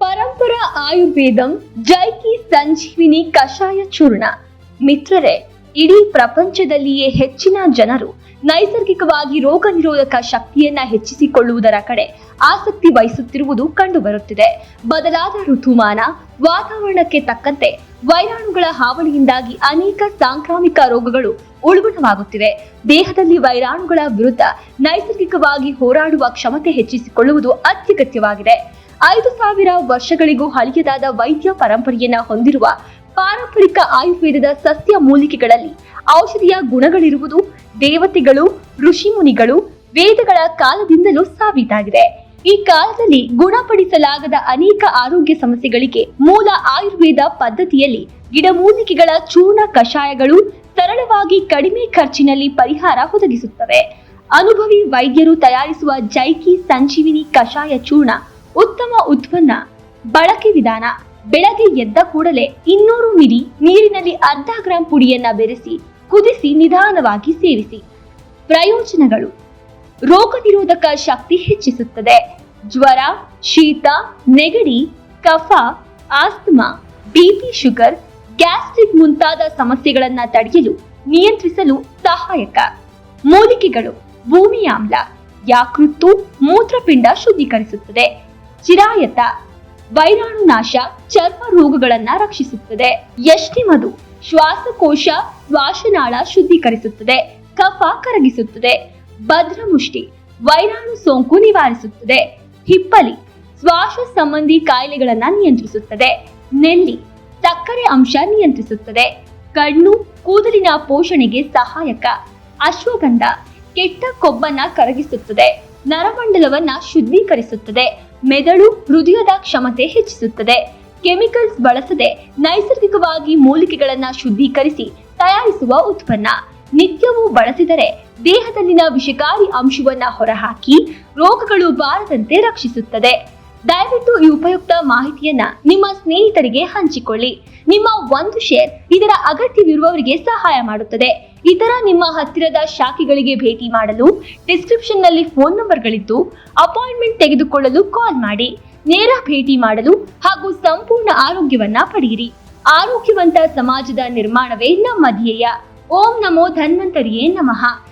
ಪರಂಪರಾ ಆಯುರ್ವೇದಂ, ಜೈಕಿ ಸಂಜೀವಿನಿ ಕಷಾಯ ಚೂರ್ಣ. ಮಿತ್ರರೇ, ಇಡೀ ಪ್ರಪಂಚದಲ್ಲಿಯೇ ಹೆಚ್ಚಿನ ಜನರು ನೈಸರ್ಗಿಕವಾಗಿ ರೋಗ ನಿರೋಧಕ ಶಕ್ತಿಯನ್ನ ಹೆಚ್ಚಿಸಿಕೊಳ್ಳುವುದರ ಕಡೆ ಆಸಕ್ತಿ ವಹಿಸುತ್ತಿರುವುದು ಕಂಡುಬರುತ್ತಿದೆ. ಬದಲಾದ ಋತುಮಾನ ವಾತಾವರಣಕ್ಕೆ ತಕ್ಕಂತೆ ವೈರಾಣುಗಳ ಹಾವಳಿಯಿಂದಾಗಿ ಅನೇಕ ಸಾಂಕ್ರಾಮಿಕ ರೋಗಗಳು ಉಲ್ಬಣವಾಗುತ್ತಿವೆ. ದೇಹದಲ್ಲಿ ವೈರಾಣುಗಳ ವಿರುದ್ಧ ನೈಸರ್ಗಿಕವಾಗಿ ಹೋರಾಡುವ ಕ್ಷಮತೆ ಹೆಚ್ಚಿಸಿಕೊಳ್ಳುವುದು ಅತ್ಯಗತ್ಯವಾಗಿದೆ. ಐದು ಸಾವಿರ ವರ್ಷಗಳಿಗೂ ಹಳೆಯದಾದ ವೈದ್ಯ ಪರಂಪರೆಯನ್ನ ಹೊಂದಿರುವ ಪಾರಂಪರಿಕ ಆಯುರ್ವೇದದ ಸಸ್ಯ ಮೂಲಿಕೆಗಳಲ್ಲಿ ಔಷಧಿಯ ಗುಣಗಳಿರುವುದು ದೇವತೆಗಳು, ಋಷಿಮುನಿಗಳು, ವೇದಗಳ ಕಾಲದಿಂದಲೂ ಸಾಬೀತಾಗಿದೆ. ಈ ಕಾಲದಲ್ಲಿ ಗುಣಪಡಿಸಲಾಗದ ಅನೇಕ ಆರೋಗ್ಯ ಸಮಸ್ಯೆಗಳಿಗೆ ಮೂಲ ಆಯುರ್ವೇದ ಪದ್ಧತಿಯಲ್ಲಿ ಗಿಡಮೂಲಿಕೆಗಳ ಚೂರ್ಣ ಕಷಾಯಗಳು ಸರಳವಾಗಿ ಕಡಿಮೆ ಖರ್ಚಿನಲ್ಲಿ ಪರಿಹಾರ ಒದಗಿಸುತ್ತವೆ. ಅನುಭವಿ ವೈದ್ಯರು ತಯಾರಿಸುವ ಜೈಕಿ ಸಂಜೀವಿನಿ ಕಷಾಯ ಚೂರ್ಣ ಉತ್ತಮ ಉತ್ಪನ್ನ. ಬಳಕೆ ವಿಧಾನ, ಬೆಳಗ್ಗೆ ಎದ್ದ ಕೂಡಲೇ ಇನ್ನೂರು ಮಿಲಿ ನೀರಿನಲ್ಲಿ ಅರ್ಧ ಗ್ರಾಂ ಪುಡಿಯನ್ನ ಬೆರೆಸಿ, ಕುದಿಸಿ ನಿಧಾನವಾಗಿ ಸೇವಿಸಿ. ಪ್ರಯೋಜನಗಳು ರೋಗ ನಿರೋಧಕ ಶಕ್ತಿ ಹೆಚ್ಚಿಸುತ್ತದೆ. ಜ್ವರ, ಶೀತ, ನೆಗಡಿ, ಕಫ, ಆಸ್ತಮಾ ಬಿಪಿ ಶುಗರ್, ಗ್ಯಾಸ್ಟ್ರಿಕ್ ಮುಂತಾದ ಸಮಸ್ಯೆಗಳನ್ನ ತಡೆಯಲು ನಿಯಂತ್ರಿಸಲು ಸಹಾಯಕ. ಮೂಲಿಕೆಗಳು ಭೂಮಿ ಆಮ್ಲ ಯಾಕೃತ್ತು, ಮೂತ್ರಪಿಂಡ ಶುದ್ಧೀಕರಿಸುತ್ತದೆ. ಚಿರಾಯತ ವೈರಾಣು ನಾಶ ಚರ್ಮ ರೋಗಗಳನ್ನ ರಕ್ಷಿಸುತ್ತದೆ. ಯಷ್ಟಿ ಮಧು ಶ್ವಾಸಕೋಶ, ಶ್ವಾಸನಾಳ ಶುದ್ಧೀಕರಿಸುತ್ತದೆ. ಕಫ ಕರಗಿಸುತ್ತದೆ. ಭದ್ರಮುಷ್ಟಿ ವೈರಾಣು ಸೋಂಕು ನಿವಾರಿಸುತ್ತದೆ. ಹಿಪ್ಪಲಿ ಶ್ವಾಸ ಸಂಬಂಧಿ ಕಾಯಿಲೆಗಳನ್ನು ನಿಯಂತ್ರಿಸುತ್ತದೆ. ನೆಲ್ಲಿ ಸಕ್ಕರೆ ಅಂಶ ನಿಯಂತ್ರಿಸುತ್ತದೆ. ಕಣ್ಣು ಕೂದಲಿನ ಪೋಷಣೆಗೆ ಸಹಾಯಕ. ಅಶ್ವಗಂಧ ಕೆಟ್ಟ ಕೊಬ್ಬನ್ನ ಕರಗಿಸುತ್ತದೆ. ನರಮಂಡಲವನ್ನ ಶುದ್ಧೀಕರಿಸುತ್ತದೆ. ಮೆದಳು ಹೃದಯದ ಕ್ಷಮತೆ ಹೆಚ್ಚಿಸುತ್ತದೆ. ಕೆಮಿಕಲ್ಸ್ ಬಳಸದೆ ನೈಸರ್ಗಿಕವಾಗಿ ಮೂಲಿಕೆಗಳನ್ನ ಶುದ್ಧೀಕರಿಸಿ ತಯಾರಿಸುವ ಉತ್ಪನ್ನ. ನಿತ್ಯವೂ ಬಳಸಿದರೆ ದೇಹದಲ್ಲಿನ ವಿಷಕಾರಿ ಅಂಶವನ್ನ ಹೊರಹಾಕಿ ರೋಗಗಳು ಬಾರದಂತೆ ರಕ್ಷಿಸುತ್ತದೆ. ದಯವಿಟ್ಟು ಈ ಉಪಯುಕ್ತ ಮಾಹಿತಿಯನ್ನ ನಿಮ್ಮ ಸ್ನೇಹಿತರಿಗೆ ಹಂಚಿಕೊಳ್ಳಿ. ನಿಮ್ಮ ಒಂದು ಶೇರ್ ಇದರ ಅಗತ್ಯವಿರುವವರಿಗೆ ಸಹಾಯ ಮಾಡುತ್ತದೆ. ಇತರ ನಿಮ್ಮ ಹತ್ತಿರದ ಶಾಖೆಗಳಿಗೆ ಭೇಟಿ ಮಾಡಲು ಡಿಸ್ಕ್ರಿಪ್ಷನ್ನಲ್ಲಿ ಫೋನ್ ನಂಬರ್ಗಳಿದ್ದು ಅಪಾಯಿಂಟ್ಮೆಂಟ್ ತೆಗೆದುಕೊಳ್ಳಲು ಕಾಲ್ ಮಾಡಿ. ನೇರ ಭೇಟಿ ಮಾಡಲು ಹಾಗೂ ಸಂಪೂರ್ಣ ಆರೋಗ್ಯವನ್ನ ಪಡೆಯಿರಿ. ಆರೋಗ್ಯವಂತ ಸಮಾಜದ ನಿರ್ಮಾಣವೇ ನಮ್ಮ ಧ್ಯೇಯ. ಓಂ ನಮೋ ಧನ್ವಂತರಿಯೇ ನಮಃ.